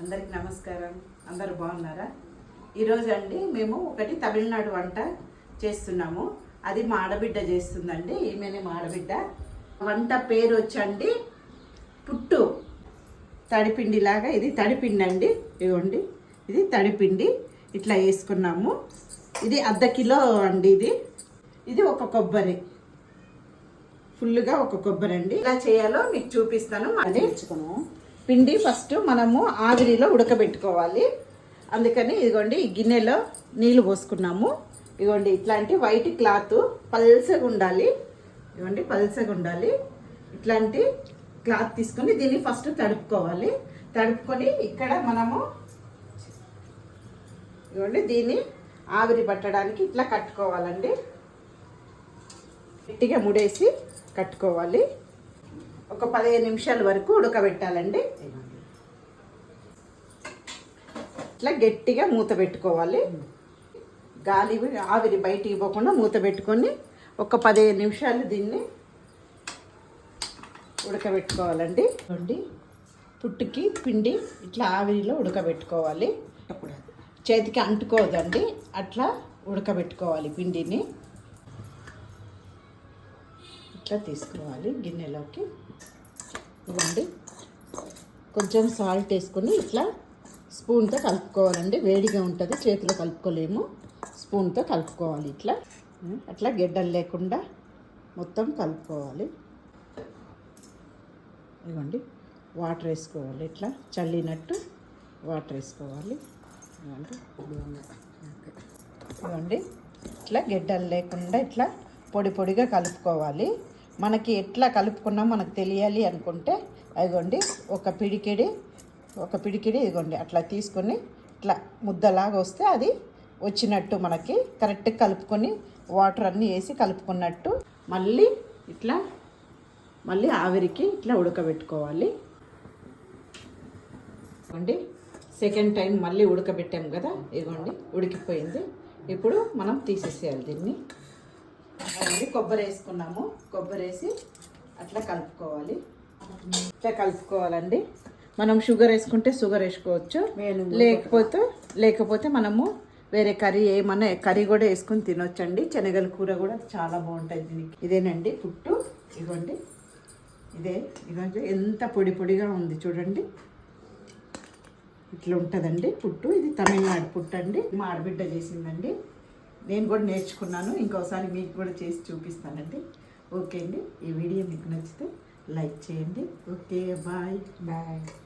అందరికి నమస్కారం. అందరు బాగున్నారా? ఈరోజు అండి మేము ఒకటి తమిళనాడు వంట చేస్తున్నాము. అది మా ఆడబిడ్డ చేస్తుందండి ఈమెనే మా ఆడబిడ్డ. వంట పేరు వచ్చండి పుట్టు తడిపిండి లాగా ఇది తడిపిండి అండి ఇదిగోండి ఇది తడిపిండి ఇట్లా వేసుకున్నాము. ఇది అర్ధ కిలో అండి ఇది. ఇది ఒక కొబ్బరి. ఫుల్గా ఒక కొబ్బరి అండి ఇలా చేయాలో మీకు చూపిస్తాను. అది తెచ్చుకున్నాము పిండి ఫస్ట్ మనము ఆవిరిలో ఉడకబెట్టుకోవాలి. అందుకని ఇదిగోండి గిన్నెలో నీళ్ళు పోసుకున్నాము. ఇదిగోండి ఇట్లాంటి వైట్ క్లాత్ పల్సగా ఉండాలి. ఇదిగోండి పల్సగా ఉండాలి. ఇట్లాంటి క్లాత్ తీసుకొని దీన్ని ఫస్ట్ తడుపుకోవాలి. తడుపుకొని ఇక్కడ మనము ఇదిగోండి దీన్ని ఆవిరి పట్టడానికి ఇట్లా కట్టుకోవాలండి. గట్టిగా ముడేసి కట్టుకోవాలి. ఒక పదిహేను నిమిషాల వరకు ఉడకబెట్టాలండి. ఇట్లా గట్టిగా మూత పెట్టుకోవాలి. గాలి ఆవిరి బయటికి పోకుండా మూత పెట్టుకొని ఒక పదిహేను నిమిషాలు దీన్ని ఉడకబెట్టుకోవాలండి. చూడండి పుట్టుకి పిండి ఇట్లా ఆవిరిలో ఉడకబెట్టుకోవాలి. చేతికి అంటుకోదండి అట్లా ఉడకబెట్టుకోవాలి పిండిని. ఇట్లా తీసుకోవాలి గిన్నెలోకి. ఇవ్వండి. కొంచెం సాల్ట్ వేసుకొని ఇట్లా స్పూన్తో కలుపుకోవాలండి. వేడిగా ఉంటుంది చేతిలో కలుపుకోలేము. స్పూన్తో కలుపుకోవాలి ఇట్లా. అట్లా గెడ్డలు లేకుండా మొత్తం కలుపుకోవాలి. ఇవ్వండి. వాటర్ వేసుకోవాలి ఇట్లా. చల్లినట్టు వాటర్ వేసుకోవాలి. ఇవ్వండి. ఇవ్వండి. ఇట్లా గెడ్డలు లేకుండా ఇట్లా పొడి పొడిగా కలుపుకోవాలి. మనకి ఎట్లా కలుపుకున్నాం మనకు తెలియాలి అనుకుంటే అదిగోండి ఒక పిడికిడి ఒక పిడికిడి ఇదిగోండి అట్లా తీసుకొని ఇట్లా ముద్దలాగా వస్తే అది వచ్చినట్టు మనకి కరెక్ట్గా కలుపుకొని వాటర్ అన్నీ వేసి కలుపుకున్నట్టు మళ్ళీ ఇట్లా మళ్ళీ ఆవిరికి ఇట్లా ఉడకబెట్టుకోవాలి. ఇదిగోండి సెకండ్ టైం మళ్ళీ ఉడకబెట్టాం కదా ఇదిగోండి ఉడికిపోయింది. ఇప్పుడు మనం తీసేసేయాలి దీన్ని. అది కొబ్బరి వేసుకున్నాము. కొబ్బరి వేసి అట్లా కలుపుకోవాలి. ఇట్లా కలుపుకోవాలండి. మనం షుగర్ వేసుకుంటే షుగర్ వేసుకోవచ్చు. లేకపోతే లేకపోతే మనము వేరే కర్రీ ఏమన్నా కర్రీ కూడా వేసుకుని తినొచ్చండి. శనగల కూర కూడా చాలా బాగుంటుంది దీనికి. ఇదేనండి పుట్టు. ఇదిగోండి ఇదే ఇదిగోండి ఎంత పొడి పొడిగా ఉంది చూడండి. ఇట్లా ఉంటుందండి పుట్టు. ఇది తమిళనాడు పుట్టు అండి మా ఆడబిడ్డ చేసిందండి. నేను కూడా నేర్చుకున్నాను. ఇంకోసారి మీకు కూడా చేసి చూపిస్తానండి. ఓకే అండి. ఈ వీడియో మీకు నచ్చితే లైక్ చేయండి. Okay bye. బాయ్.